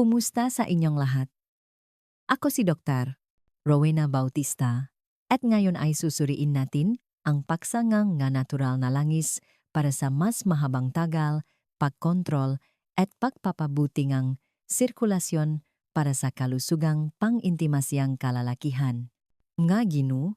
Kumusta sa inyong lahat? Ako si Dr. Rowena Bautista at ngayon ay susuriin natin ang paksangang nga natural na langis para sa mas mahabang tagal, pagkontrol at pagpapabuti sirkulasyon para sa kalusugang pang-intimasyang kalalakihan. Nga ginu,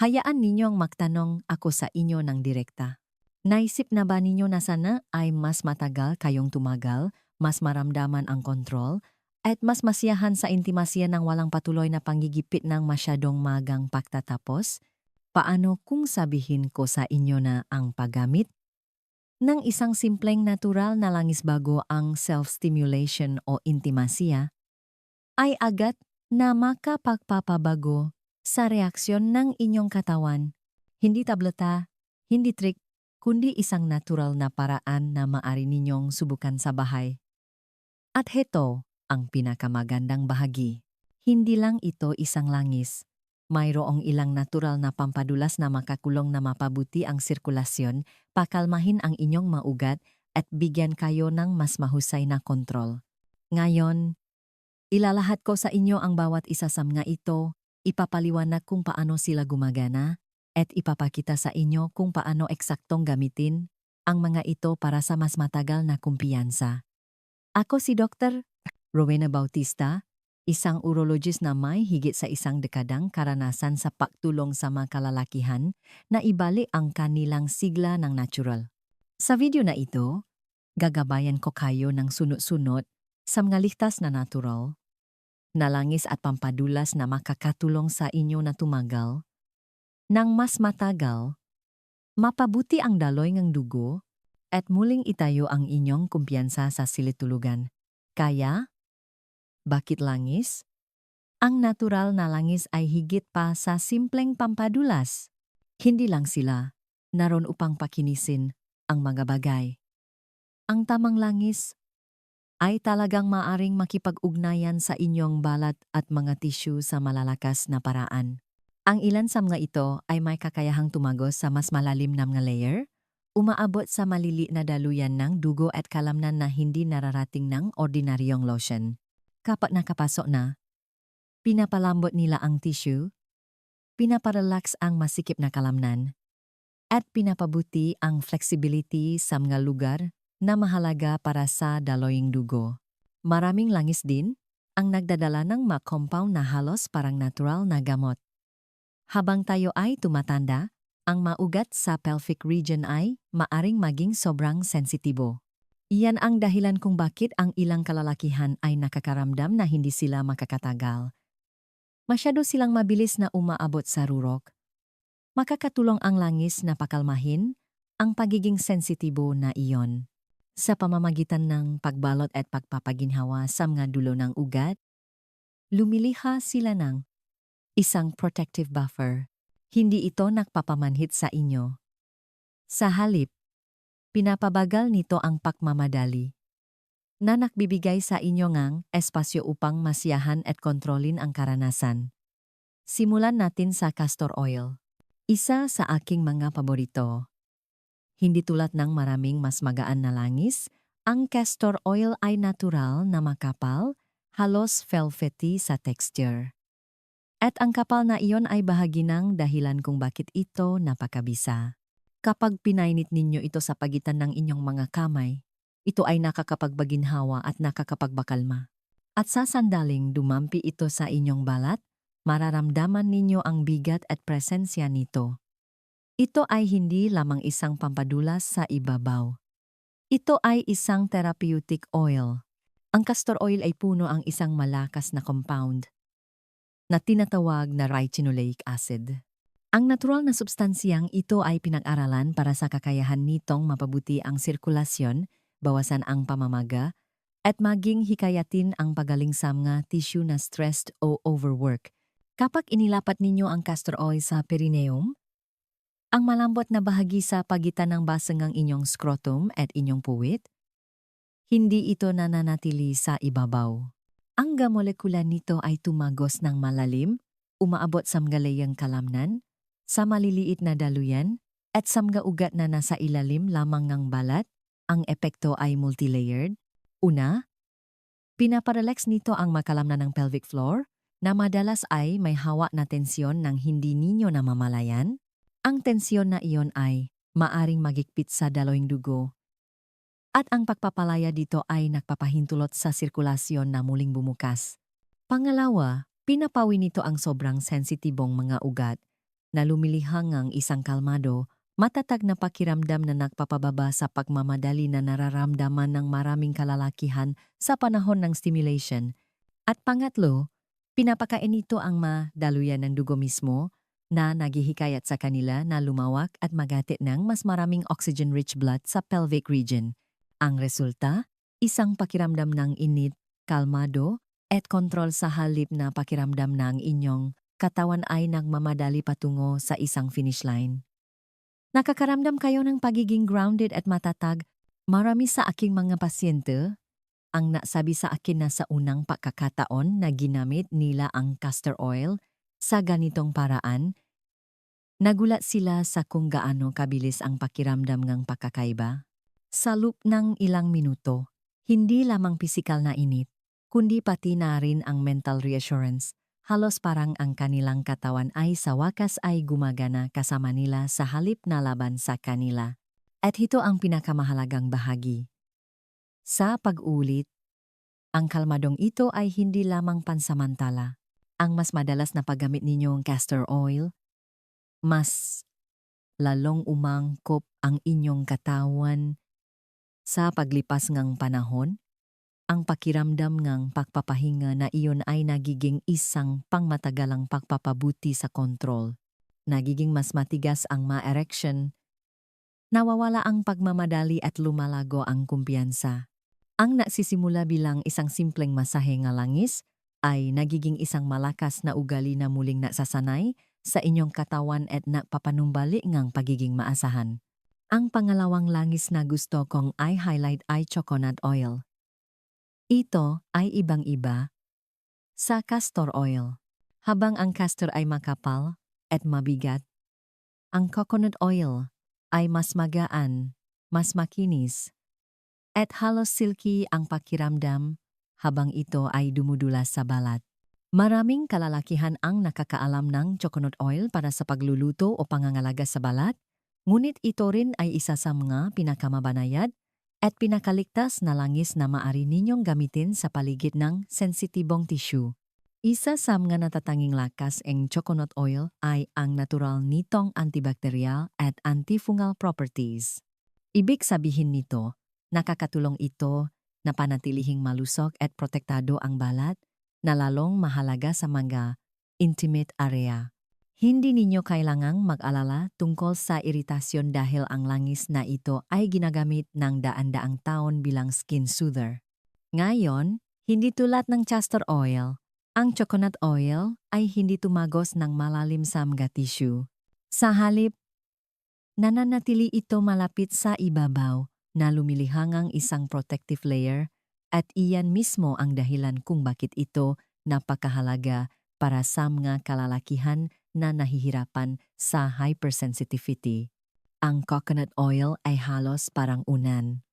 hayaan ninyong magtanong ako sa inyo ng direkta. Naisip na ba ninyo na sana ay mas matagal kayong tumagal, mas maramdaman ang kontrol, at mas masiyahan sa intimasya ng walang patuloy na panggigipit ng masyadong magang pagtatapos? Paano kung sabihin ko sa inyo na ang paggamit ng isang simpleng natural na langis bago ang self-stimulation o intimasya ay agad na makapagpapabago sa reaksyon ng inyong katawan. Hindi tableta, hindi trick, kundi isang natural na paraan na maari ninyong subukan sa bahay. At heto ang pinakamagandang bahagi. Hindi lang ito isang langis. Mayroong ilang natural na pampadulas na makakulong na mapabuti ang sirkulasyon, pakalmahin ang inyong maugat at bigyan kayo ng mas mahusay na kontrol. Ngayon, ilalahat ko sa inyo ang bawat isa sa mga ito, ipapaliwanag kung paano sila gumagana, at ipapakita sa inyo kung paano eksaktong gamitin ang mga ito para sa mas matagal na kumpiyansa. Ako si Dr. Rowena Bautista, isang urologist na may higit sa isang dekadang karanasan sa pagtulong sa mga kalalakihan na ibalik ang kanilang sigla ng natural. Sa video na ito, gagabayan ko kayo ng sunod-sunod sa mga ligtas na natural, nalangis at pampadulas na makakatulong sa inyo na tumagal, nang mas matagal, mapabuti ang daloy ng dugo, at muling itayo ang inyong kumpiyansa sa silitulugan. Kaya, bakit langis? Ang natural na langis ay higit pa sa simpleng pampadulas. Hindi lang sila, naroon upang pakinisin ang mga bagay. Ang tamang langis ay talagang maaring makipag-ugnayan sa inyong balat at mga tissue sa malalakas na paraan. Ang ilan sa mga ito ay may kakayahang tumagos sa mas malalim na mga layer, umaabot sa malili na daluyan ng dugo at kalamnan na hindi nararating ng ordinaryong lotion. Kapag nakapasok na, pinapalambot nila ang tissue, pinaparelax ang masikip na kalamnan, at pinapabuti ang flexibility sa mga lugar na mahalaga para sa daloying dugo. Maraming langis din ang nagdadala ng mga compound na halos parang natural na gamot. Habang tayo ay tumatanda, ang maugat sa pelvic region ay maaring maging sobrang sensitibo. Iyan ang dahilan kung bakit ang ilang kalalakihan ay nakakaramdam na hindi sila makakatagal. Masyado silang mabilis na umaabot sa rurok. Makakatulong ang langis na pakalmahin ang pagiging sensitibo na iyon. Sa pamamagitan ng pagbalot at pagpapaginhawa sa mga dulo ng ugat, lumiliha sila ng isang protective buffer. Hindi ito nagpapamanhit sa inyo. Sa halip, pinapabagal nito ang pagmamadali na nagbibigay sa inyo ngang espasyo upang masiyahan at kontrolin ang karanasan. Simulan natin sa castor oil. Isa sa aking mga paborito. Hindi tulad ng maraming mas magaan na langis, ang castor oil ay natural na makapal, halos velvety sa texture. At ang kapal na iyon ay bahagi ng dahilan kung bakit ito napakabisa. Kapag pinainit ninyo ito sa pagitan ng inyong mga kamay, ito ay nakakapagbaginhawa at nakakapagbakalma. At sa sandaling dumampi ito sa inyong balat, mararamdaman ninyo ang bigat at presensya nito. Ito ay hindi lamang isang pampadulas sa ibabaw. Ito ay isang therapeutic oil. Ang castor oil ay puno ang isang malakas na compound na tinatawag na ricinoleic acid. Ang natural na substansiyang ito ay pinag-aralan para sa kakayahan nitong mapabuti ang sirkulasyon, bawasan ang pamamaga, at maging hikayatin ang pagaling sa mga tissue na stressed o overwork. Kapag inilapat ninyo ang castor oil sa perineum, ang malambot na bahagi sa pagitan ng basangang inyong scrotum at inyong puwit, hindi ito nananatili sa ibabaw. Ang gamolekula nito ay tumagos ng malalim, umaabot sa mga kalamnan, sa maliliit na daluyan, at sa ugat na nasa ilalim lamang ng balat, ang epekto ay multilayered. Una, Pinaparelax nito ang makalamnan ng pelvic floor na madalas ay may hawa na tensyon ng hindi ninyo namamalayan. Ang tensyon na iyon ay maaring magigpit sa daloing dugo at ang pagpapalaya dito ay nagpapahintulot sa sirkulasyon na muling bumukas. Pangalawa, pinapawi nito ang sobrang sensitibong mga ugat na lumilihangang isang kalmado, matatag na pakiramdam na nagpapababa sa pagmamadali na nararamdaman ng maraming kalalakihan sa panahon ng stimulation. At pangatlo, pinapakain nito ang madaluyan ng dugo mismo na naghihikayat sa kanila na lumawak at magati ng mas maraming oxygen-rich blood sa pelvic region. Ang resulta, isang pakiramdam ng init, kalmado, at kontrol sa halip na pakiramdam ng inyong katawan ay nagmamadali patungo sa isang finish line. Nakakaramdam kayo ng pagiging grounded at matatag. Marami sa aking mga pasyente ang nasabi sa akin na sa unang pagkakataon na ginamit nila ang castor oil sa ganitong paraan, nagulat sila sa kung gaano kabilis ang pakiramdam ng pagkakaiba. Sa loop ng ilang minuto, hindi lamang pisikal na init, kundi pati na rin ang mental reassurance. Halos parang ang kanilang katawan ay sa wakas ay gumagana kasama nila sa halip na laban sa kanila. At ito ang pinakamahalagang bahagi. Sa pag-ulit, ang kalmadong ito ay hindi lamang pansamantala. Ang mas madalas na paggamit ninyong castor oil, mas lalong umangkop ang inyong katawan sa paglipas ngang panahon, ang pakiramdam ngang pagpapahinga na iyon ay nagiging isang pangmatagalang pagpapabuti sa kontrol. Nagiging mas matigas ang ma-erection. Nawawala ang pagmamadali at lumalago ang kumpiyansa. Ang nagsisimula bilang isang simpleng masahe nga langis ay nagiging isang malakas na ugali na muling nasasanay sa inyong katawan at nagpapanumbali ngang pagiging maasahan. Ang pangalawang langis na gusto kong ay highlight ay coconut oil. Ito ay ibang-iba sa castor oil. Habang ang castor ay makapal at mabigat, ang coconut oil ay mas magaan, mas makinis, at halos silky ang pakiramdam habang ito ay dumudulas sa balat. Maraming kalalakihan ang nakakaalam ng coconut oil para sa pagluluto o pangangalaga sa balat, Ngunit ito rin ay isa sa mga pinakamabanayad at pinakaligtas na langis na maari ninyong gamitin sa paligid ng sensitibong tissue. Isa sa mga natatanging lakas ng coconut oil ay ang natural nitong antibacterial at antifungal properties. Ibig sabihin nito, nakakatulong ito na panatilihing malusog at protektado ang balat na lalong mahalaga sa mga intimate area. Hindi ninyo kailangang mag-alala tungkol sa iritasyon dahil ang langis na ito ay ginagamit ng daan-daang taon bilang skin soother. Ngayon, hindi tulad ng castor oil, ang coconut oil ay hindi tumagos ng malalim sa mga tissue. Sa halip, nananatili ito malapit sa ibabaw na lumilihangang isang protective layer at iyan mismo ang dahilan kung bakit ito napakahalaga para sa mga kalalakihan na nahihirapan sa hypersensitivity. Ang coconut oil ay halos parang unan.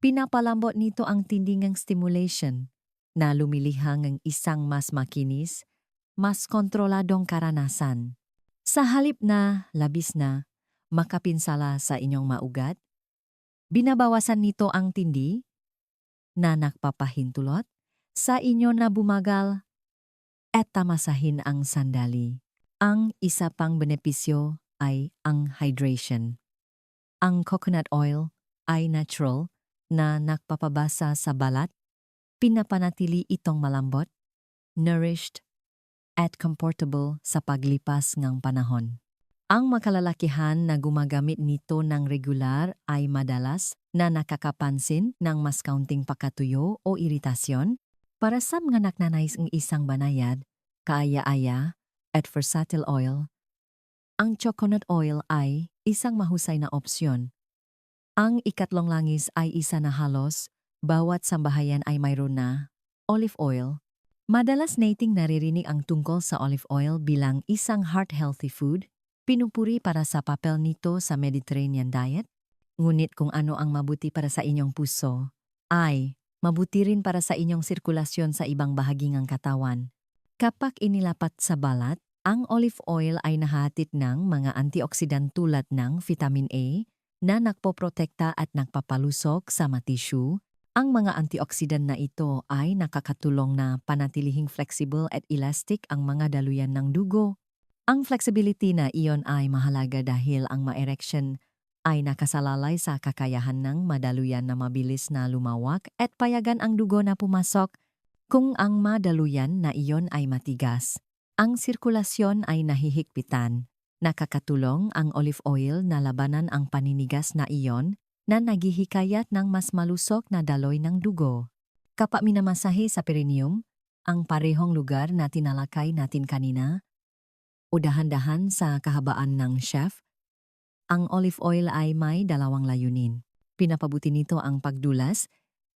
Pinapalambot nito ang tindingang stimulation na lumilihang ang isang mas makinis, mas kontroladong karanasan. Sa halip na, labis na, makapinsala sa inyong maugat, binabawasan nito ang tindi na nakpapahintulot sa inyo na bumagal at tamasahin ang sandali. Ang isa pang benepisyo ay ang hydration. Ang coconut oil ay natural na nagpapabasa sa balat, pinapanatili itong malambot, nourished, at comfortable sa paglipas ng panahon. Ang makalalakihan na gumagamit nito ng regular ay madalas na nakakapansin ng mas kaunting pakatuyo o iritasyon para sa mga naknanais ng isang banayad, kaaya-aya, at versatile oil, ang coconut oil ay isang mahusay na opsyon. Ang ikatlong langis ay isa na halos, bawat sambahayan ay mayroon na olive oil. Madalas nating naririnig ang tungkol sa olive oil bilang isang heart-healthy food, pinupuri para sa papel nito sa Mediterranean diet. Ngunit kung ano ang mabuti para sa inyong puso, ay Mabuti rin para sa inyong sirkulasyon sa ibang bahagi ng katawan. Kapag inilapat sa balat, ang olive oil ay nahahatid ng mga antioxidant tulad ng vitamin A na nagpoprotekta at nagpapalusok sa matisyu. Ang mga antioxidant na ito ay nakakatulong na panatilihing flexible at elastic ang mga daluyan ng dugo. Ang flexibility na iyon ay mahalaga dahil ang ma-erection ay nakasalalay sa kakayahan ng madaluyan na mabilis na lumawak at payagan ang dugo na pumasok kung ang madaluyan na iyon ay matigas. Ang sirkulasyon ay nahihigpitan. Nakakatulong ang olive oil na labanan ang paninigas na iyon na naghihikayat ng mas malusok na daloy ng dugo. Kapag minamasahe sa perineum, ang parehong lugar na tinalakay natin kanina, o dahan-dahan sa kahabaan ng chef, ang olive oil ay may dalawang layunin. Pinapabuti nito ang pagdulas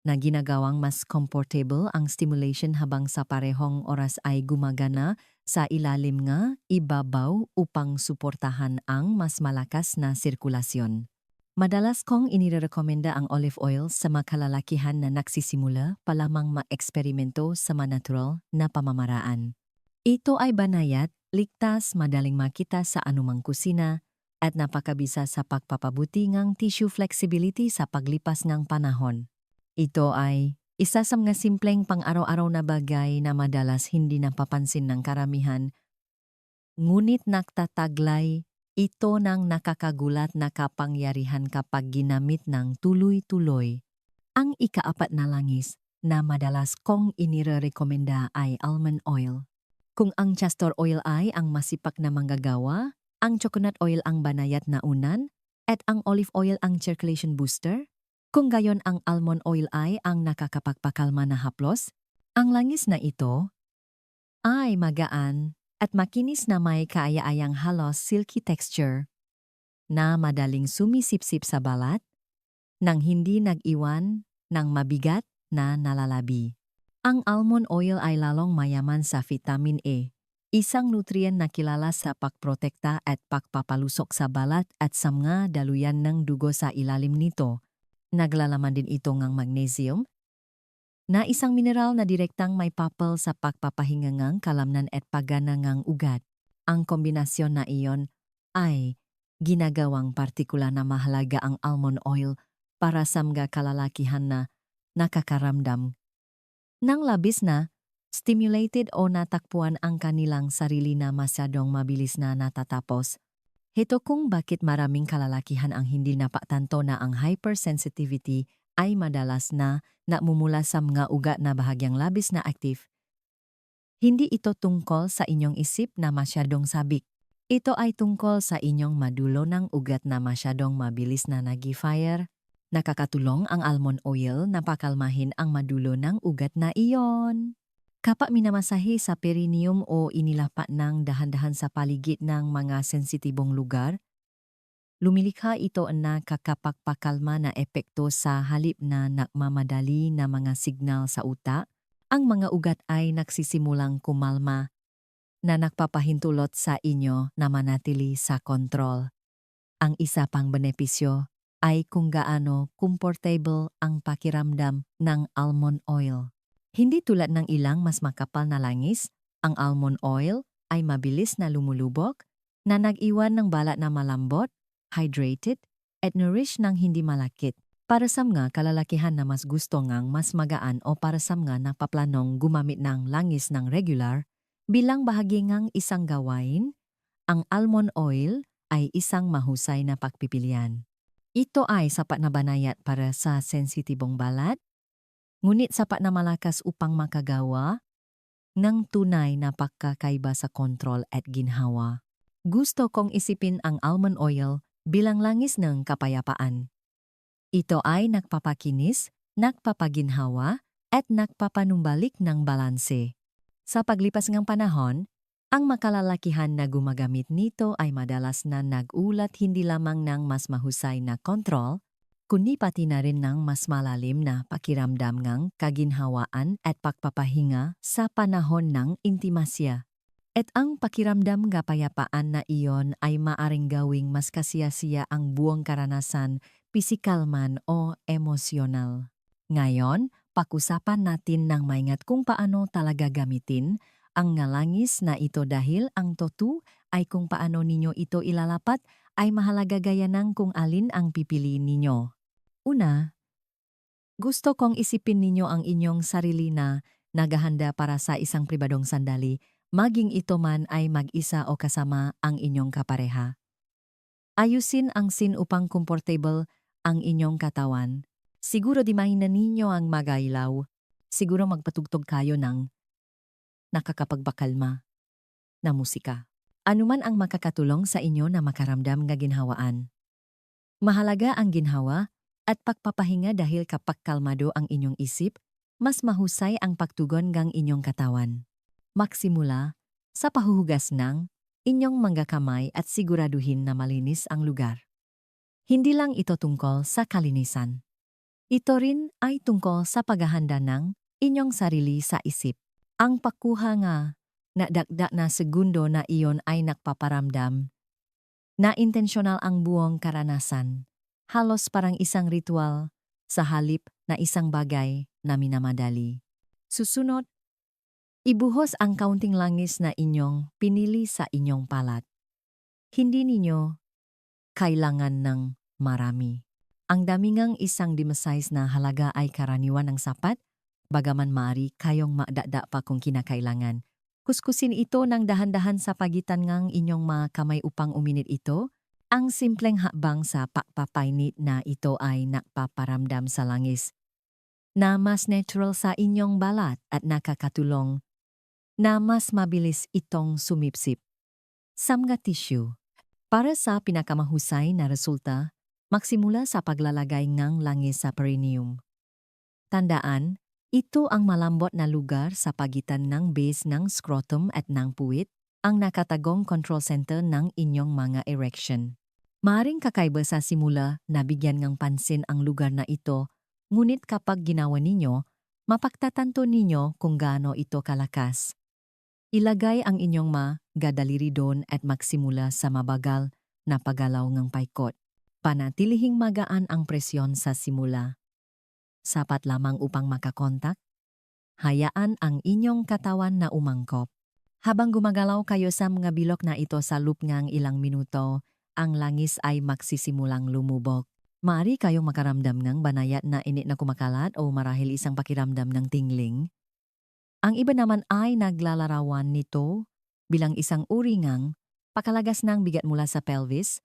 na ginagawang mas comfortable ang stimulation habang sa parehong oras ay gumagana sa ilalim nga ibabaw upang suportahan ang mas malakas na sirkulasyon. Madalas kong inirekomenda ang olive oil sa makalalakihan na nagsisimula pa lamang ma-eksperimento sa manatural na pamamaraan. Ito ay banayat, ligtas, madaling makita sa anumang kusina, at napakabisa sa pagpapabuti ng tissue flexibility sa paglipas ng panahon. Ito ay isa sa mga simpleng pang-araw-araw na bagay na madalas hindi napapansin ng karamihan, ngunit nagtataglay ito ng nakakagulat na kapangyarihan kapag ginamit ng tuloy-tuloy. Ang ikaapat na langis na madalas kong inirekomenda ay almond oil. Kung ang castor oil ay ang masipak na manggagawa, ang coconut oil ang banayat na unan, at ang olive oil ang circulation booster? Kung gayon ang almond oil ay ang nakakapagpakalma na haplos, ang langis na ito ay magaan at makinis na may kaaya-ayang halos silky texture na madaling sumisipsip sa balat nang hindi nag-iwan ng mabigat na nalalabi. Ang almond oil ay lalong mayaman sa vitamin A, isang nutrient na kilala sa pagprotekta at pagpapalusok sa balat at sa mga daluyan ng dugo sa ilalim nito. Naglalaman din ito ng magnesium, na isang mineral na direktang may papel sa pagpapahingangang kalamnan at pagana ng ugat. Ang kombinasyon na iyon ay ginagawang partikular na mahalaga ang almond oil para sa mga kalalakihan na nakakaramdam ng labis na stimulated o natakpuan ang kanilang sarili na masyadong mabilis na natatapos. Heto kung bakit maraming kalalakihan ang hindi napatanto na ang hypersensitivity ay madalas na namumula sa mga ugat na bahagyang labis na aktif. Hindi ito tungkol sa inyong isip na masyadong sabik. Ito ay tungkol sa inyong madulo ng ugat na masyadong mabilis na nag-fire. Nakakatulong ang almond oil na pakalmahin ang madulo ng ugat na iyon. Kapag minamasahe sa perineum o inilapat ng dahan-dahan sa paligid ng mga sensitibong lugar, lumilikha ito na kakapagpakalma na epekto sa halip na nakmamadali na mga signal sa utak, ang mga ugat ay nagsisimulang kumalma na nagpapahintulot sa inyo na manatili sa kontrol. Ang isa pang benepisyo ay kung gaano comfortable ang pakiramdam ng almond oil. Hindi tulad ng ilang mas makapal na langis, ang almond oil ay mabilis na lumulubog, na nag-iwan ng balat na malambot, hydrated, at nourish ng hindi malakit. Para sa mga kalalakihan na mas gusto ngang mas magaan o para sa mga napaplanong gumamit ng langis ng regular, bilang bahagi ngang isang gawain, ang almond oil ay isang mahusay na pagpipilian. Ito ay sapat na banayat para sa sensitibong balat, ngunit sapat na malakas upang makagawa ng tunay na pagkakaiba sa kontrol at ginhawa. Gusto kong isipin ang almond oil bilang langis ng kapayapaan. Ito ay nagpapakinis, nagpapaginhawa, at nagpapanumbalik ng balanse. Sa paglipas ng panahon, ang makalalakihan na gumagamit nito ay madalas na nag-ulat hindi lamang ng mas mahusay na kontrol, kundi pati na rin ng mas malalim na pakiramdam ng kaginhawaan at pagpapahinga sa panahon ng intimasya. At ang pakiramdam kapayapaan na iyon ay maaring gawing mas kasiyasiya ang buong karanasan, pisikal man o emosyonal. Ngayon, Pakusapan natin ng maingat kung paano talaga gamitin ang ngalangis na ito dahil ang totu ay kung paano ninyo ito ilalapat ay mahalaga gaya ng kung alin ang pipiliin ninyo. Una, gusto kong isipin ninyo ang inyong sarili na naghahanda para sa isang pribadong sandali, maging ito man ay mag-isa o kasama ang inyong kapareha. Ayusin ang sin upang comfortable ang inyong katawan. Siguro di mahina ninyo ang magailaw. Siguro magpatugtog kayo ng nakakapagbakalma na musika. Anuman ang makakatulong sa inyo na makaramdam nga ginhawaan. Mahalaga ang ginhawa at pagpapahinga dahil kapag kalmado ang inyong isip, mas mahusay ang pagtugon ng inyong katawan. Maksimula sa pahuhugas ng inyong mga kamay at siguraduhin na malinis ang lugar. Hindi lang ito tungkol sa kalinisan. Ito rin ay tungkol sa paghahanda ng inyong sarili sa isip. Ang pagkuha nga na dagdag na segundo na iyon ay nakpaparamdam na intensyonal ang buong karanasan. Halos parang isang ritual sa halip na isang bagay na minamadali. Susunod, ibuhos ang kaunting langis na inyong pinili sa inyong palat. Hindi ninyo kailangan ng marami. Ang damingang isang dimasize na halaga ay karaniwan ng sapat, bagaman maari kayong madada pa kung kinakailangan. Kuskusin ito ng dahan-dahan sa pagitan ng inyong mga kamay upang uminit ito. Ang simpleng hakbang sa pakpapainit na ito ay nakpaparamdam sa langis na mas natural sa inyong balat at nakakatulong na mas mabilis itong sumipsip. Samga tissue. Para sa pinakamahusay na resulta, magsimula sa paglalagay ng langis sa perineum. Tandaan, ito ang malambot na lugar sa pagitan ng base ng scrotum at ng puwit, ang nakatagong control center ng inyong mga erection. Maaring kakaiba sa simula na bigyan ng pansin ang lugar na ito, ngunit kapag ginawa ninyo, mapagtatanto ninyo kung gaano ito kalakas. Ilagay ang inyong ma, gadaliri doon at magsimula sa mabagal na paggalaw ng paikot. Panatilihing magaan ang presyon sa simula. Sapat lamang upang makakontak. Hayaan ang inyong katawan na umangkop. Habang gumagalaw kayo sa mga bilok na ito sa loop ngang ilang minuto, ang langis ay magsisimulang lumubog. Maari kayong makaramdam ng banayat na init na kumakalat o marahil isang pakiramdam ng tingling. Ang iba naman ay naglalarawan nito bilang isang uri ngang pakalagas ng bigat mula sa pelvis.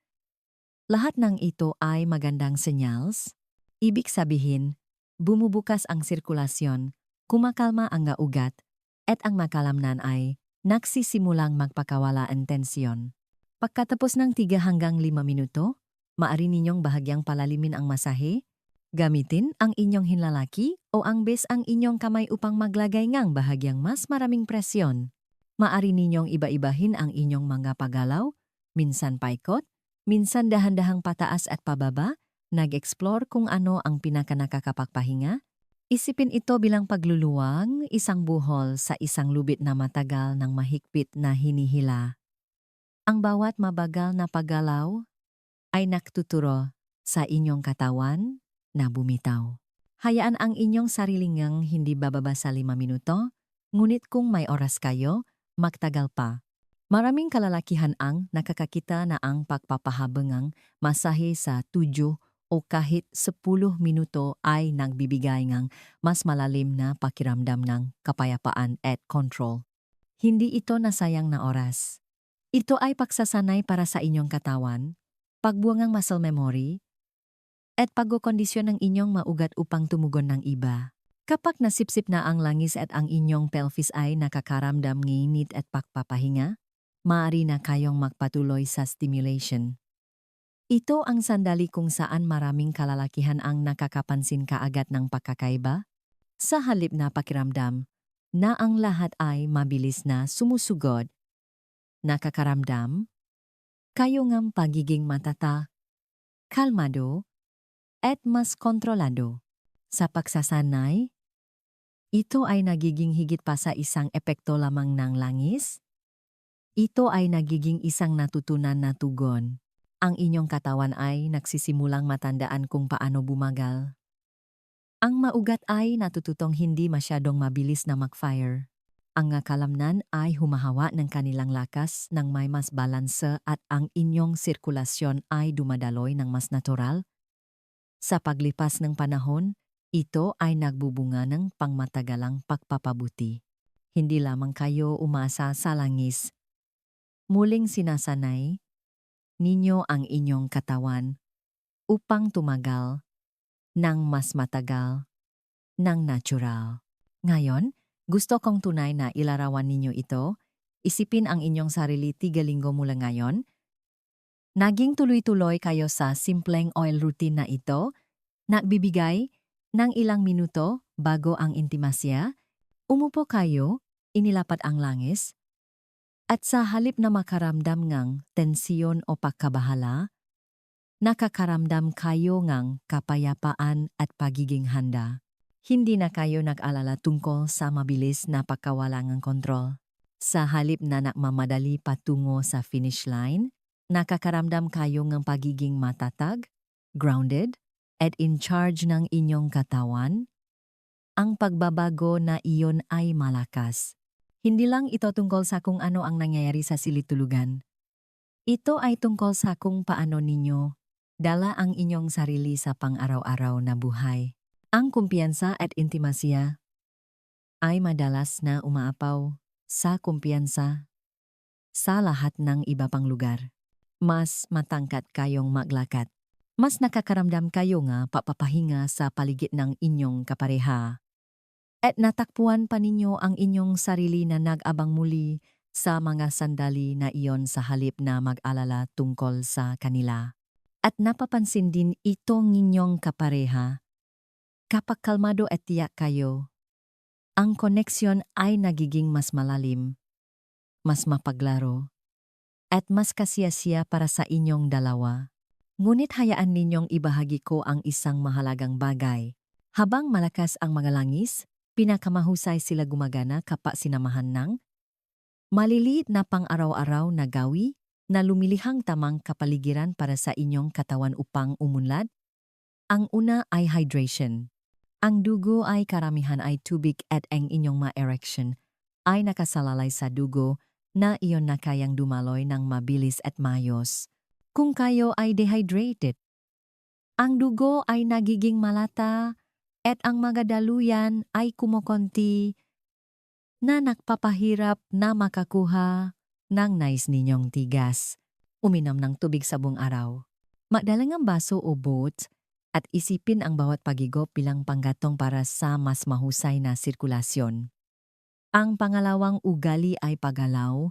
Lahat ng ito ay magandang senyals. Ibig sabihin, bumubukas ang sirkulasyon, kumakalma ang ugat, at ang makalamnan ay nagsisimulang magpakawala ang tensyon. Pagkatapos ng 3 hanggang 5 minuto, maari ninyong bahagyang palalimin ang masahe, gamitin ang inyong hinlalaki o ang base ang inyong kamay upang maglagay ngang bahagyang mas maraming presyon. Maari ninyong iba-ibahin ang inyong mga pagalaw, minsan paikot, minsan dahan-dahang pataas at pababa, nag-explore kung ano ang pinakanakakapagpahinga. Isipin ito bilang pagluluwang, isang buhol sa isang lubit na matagal ng mahigpit na hinihila. Ang bawat mabagal na paggalaw ay naktuturo sa inyong katawan na bumitaw. Hayaan ang inyong sarilingang hindi bababa sa lima minuto, ngunit kung may oras kayo, magtagal pa. Maraming kalalakihan ang nakakakita na ang pagpapahabangang masahe sa tujo o kahit 10 minuto ay nagbibigay ng mas malalim na pakiramdam ng kapayapaan at control. Hindi ito nasayang na oras. Ito ay pagsasanay para sa inyong katawan, pagbuwangang muscle memory, at pagkokondisyon ng inyong maugat upang tumugon ng iba. Kapag nasipsip na ang langis at ang inyong pelvis ay nakakaramdam nginit at pagpapahinga, maaari na kayong magpatuloy sa stimulation. Ito ang sandali kung saan maraming kalalakihan ang nakakapansin kaagad ng pagkakaiba, sa halip na pakiramdam na ang lahat ay mabilis na sumusugod nakakaramdam, kayo ngang pagiging matata, kalmado, at mas kontrolado. Sa pagsasanay, ito ay nagiging higit pa sa isang epekto lamang ng langis. Ito ay nagiging isang natutunan na tugon. Ang inyong katawan ay nagsisimulang matandaan kung paano bumagal. Ang maugat ay natututong hindi masyadong mabilis na mag-fire. Ang kalamnan ay humahawa ng kanilang lakas ng may mas balanse at ang inyong sirkulasyon ay dumadaloy ng mas natural. Sa paglipas ng panahon, ito ay nagbubunga ng pangmatagalang pagpapabuti. Hindi lamang kayo umasa sa langis. Muling sinasanay ninyo ang inyong katawan upang tumagal ng mas matagal ng natural. Ngayon, gusto kong tunay na ilarawan ninyo ito. Isipin ang inyong sarili tiga linggo mula ngayon. Naging tuloy-tuloy kayo sa simpleng oil routine na ito, nagbibigay ng ilang minuto bago ang intimasya, umupo kayo, inilapat ang langis, at sa halip na makaramdam ngang tensyon o pagkabahala, nakakaramdam kayo ngang kapayapaan at pagiging handa. Hindi na kayo nag-alala tungkol sa mabilis na pagkawala ng kontrol. Sa halip na nakmamadali patungo sa finish line, nakakaramdam kayo ng pagiging matatag, grounded, at in charge ng inyong katawan, ang pagbabago na iyon ay malakas. Hindi lang ito tungkol sa kung ano ang nangyayari sa silitulugan. Ito ay tungkol sa kung paano ninyo dala ang inyong sarili sa pang-araw-araw na buhay. Ang kumpiyansa at intimasya ay madalas na umaapaw sa kumpiyansa sa lahat ng iba pang lugar. Mas matangkat kayong maglakad mas nakakaramdam kayo nga papapahinga sa paligid ng inyong kapareha. At natakpuan pa ninyo ang inyong sarili na nag-abang muli sa mga sandali na iyon sa halip na mag-alala tungkol sa kanila. At napapansin din itong inyong kapareha. Kapag kalmado at tiyak kayo, ang koneksyon ay nagiging mas malalim, mas mapaglaro, at mas kasiyasiya para sa inyong dalawa. Ngunit hayaan ninyong ibahagi ko ang isang mahalagang bagay. Habang malakas ang mga langis, pinakamahusay sila gumagana kapag sinamahan ng maliliit na pang-araw-araw na gawi na lumilihang tamang kapaligiran para sa inyong katawan upang umunlad. Ang una ay hydration. Ang dugo ay karamihan ay tubig at ang inyong ma-erection ay nakasalalay sa dugo na iyon na kayang dumaloy ng mabilis at mayos kung kayo ay dehydrated. Ang dugo ay nagiging malata at ang mga daluyan ay kumukonti na nagpapahirap na makakuha ng nais ninyong tigas. Uminom ng tubig sa buong araw. Magdalang ang baso o boat at isipin ang bawat pagigop bilang panggatong para sa mas mahusay na sirkulasyon. Ang pangalawang ugali ay paggalaw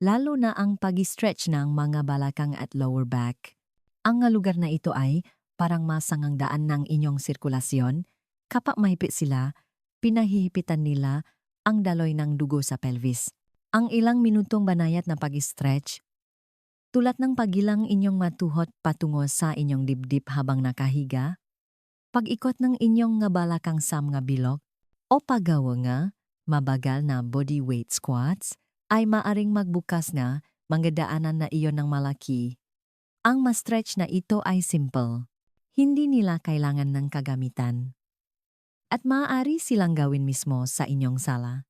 lalo na ang pag-stretch ng mga balakang at lower back. Ang lugar na ito ay parang masangang daan ng inyong sirkulasyon. Kapag mahipit sila, pinahihipitan nila ang daloy ng dugo sa pelvis. Ang ilang minutong banayat na pag-stretch, tulad ng pagilang inyong matuhot patungo sa inyong dibdib habang nakahiga, pag-ikot ng inyong nga balakang sam nga bilog, o paggawa nga, mabagal na body weight squats, ay maaring magbukas nga manggadaanan na iyon ng malaki. Ang ma-stretch na ito ay simple. Hindi nila kailangan ng kagamitan. At maaari silang gawin mismo sa inyong sala.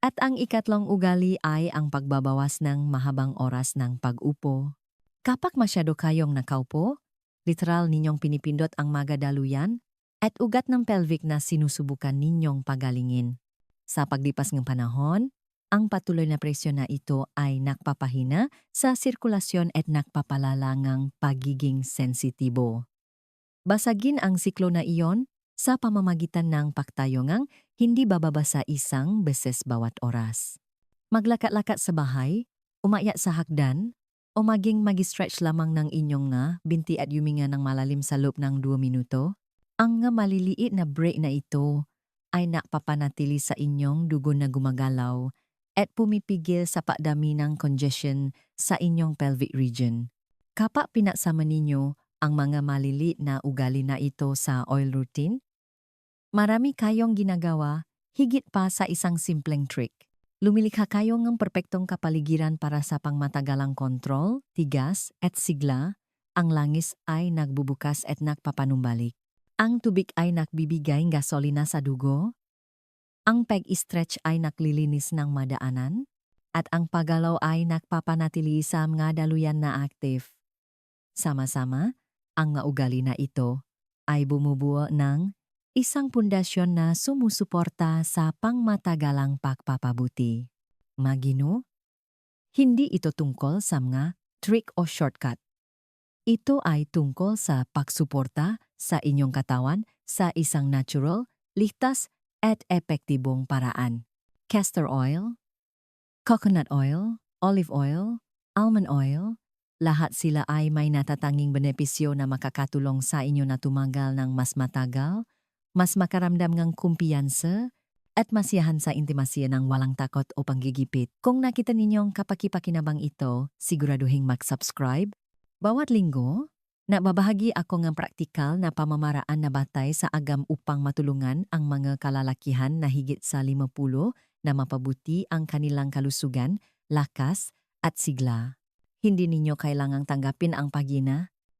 At ang ikatlong ugali ay ang pagbabawas ng mahabang oras ng pag-upo. Kapag masyado kayong nakaupo, literal ninyong pinipindot ang magadaluyan at ugat ng pelvic na sinusubukan ninyong pagalingin. Sa paglipas ng panahon, ang patuloy na presyon na ito ay nakpapahina sa sirkulasyon at nakpapalalangang pagiging sensitibo. Basagin ang siklo na iyon sa pamamagitan ng paktayongang hindi bababa sa isang beses bawat oras. Maglakat-lakat sa bahay, umaya sa hakdan, o maging mag-stretch lamang ng inyong nga binti at yuminga ng malalim sa loob ng 2 minuto, ang nga maliliit na break na ito ay nakpapanatili sa inyong dugo na gumagalaw at pumipigil sa pagdami ng congestion sa inyong pelvic region. Kapag pinasama ninyo ang mga maliliit na ugali na ito sa oil routine, marami kayong ginagawa higit pa sa isang simpleng trick. Lumilikha kayo ng perpektong kapaligiran para sa pangmatagalang kontrol, tigas at sigla, ang langis ay nagbubukas at nagpapanumbalik. Ang tubig ay nagbibigay ng gasolina sa dugo. Ang pag-stretch ay naglilinis ng madaanan. At ang paggalaw ay nagpapanatili sa mga daluyan na active. Sama-sama, ang mga ugali na ito ay bumubuo ng isang pundasyon na sumusuporta sa pangmatagalang pagpapabuti. Magino, hindi ito tungkol sa mga trick o shortcut. Ito ay tungkol sa pagsuporta sa inyong katawan sa isang natural, ligtas at epektibong paraan. Castor oil, coconut oil, olive oil, almond oil, lahat sila ay may natatanging benepisyo na makakatulong sa inyo na tumagal ng mas matagal, mas makaramdam ng kumpiyansa, at masiyahan sa intimasya ng walang takot o panggigipit. Kung nakita ninyong kapakipakinabang ito, siguraduhin mag-subscribe. Bawat linggo, nababahagi ako ng praktikal na pamamaraan na batay sa agam upang matulungan ang mga kalalakihan na higit sa 50 na mapabuti ang kanilang kalusugan, lakas, at sigla. Hindi ninyo kailangang tanggapin ang pagina.